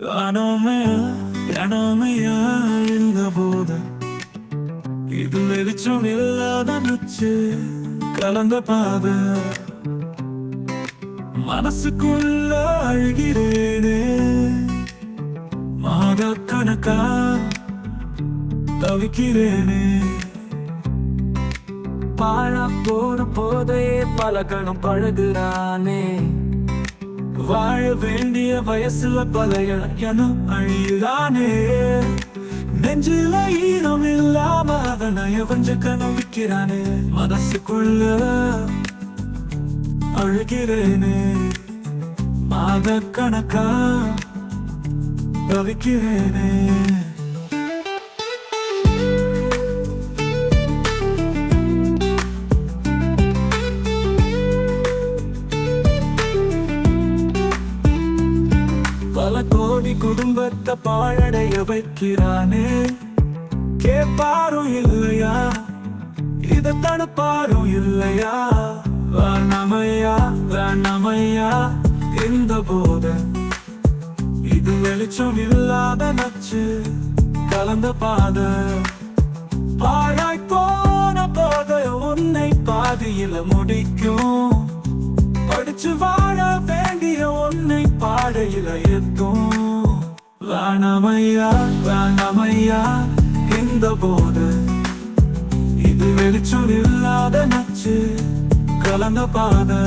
அனோமே அனோமையா இந்த போது இது வெளிச்சம் இல்லாத நச்சு கலந்த பாத. மனசுக்குள்ள அழுகிறேனே மாத கணக்கா தவிக்கிறேனே. பாழா போன போதே பழகணும் பழகுறானே. வாழ வேண்டிய வயசுல பழைய எனும் அழியிலானே நெஞ்சில ஈரம் இல்லாம அதனைய வஞ்ச கனவிக்கிறானே மனசுக்குள்ள அழுகிறேனே. மாத கணக்கா தவிக்கிறேனே. பல கோடி குடும்பத்தை பாழடைய வைக்கிறானே. கேட்பாரும் இல்லையா? இத தடுப்பாரும் இல்லையா? வேணாமையா வேணாமையா இந்த போத. இது வெளிச்சம் இல்லாத நச்சு கலந்த பாத. பாழாய் போன போத உன்னை பாதியில முடிக்கும். படிச்சு வா பாடையில எத்தும் வேணாமையா வேணாமையா இந்த போது. இது வெளிச்சம் இல்லாத நச்சு கலந்த பாதை.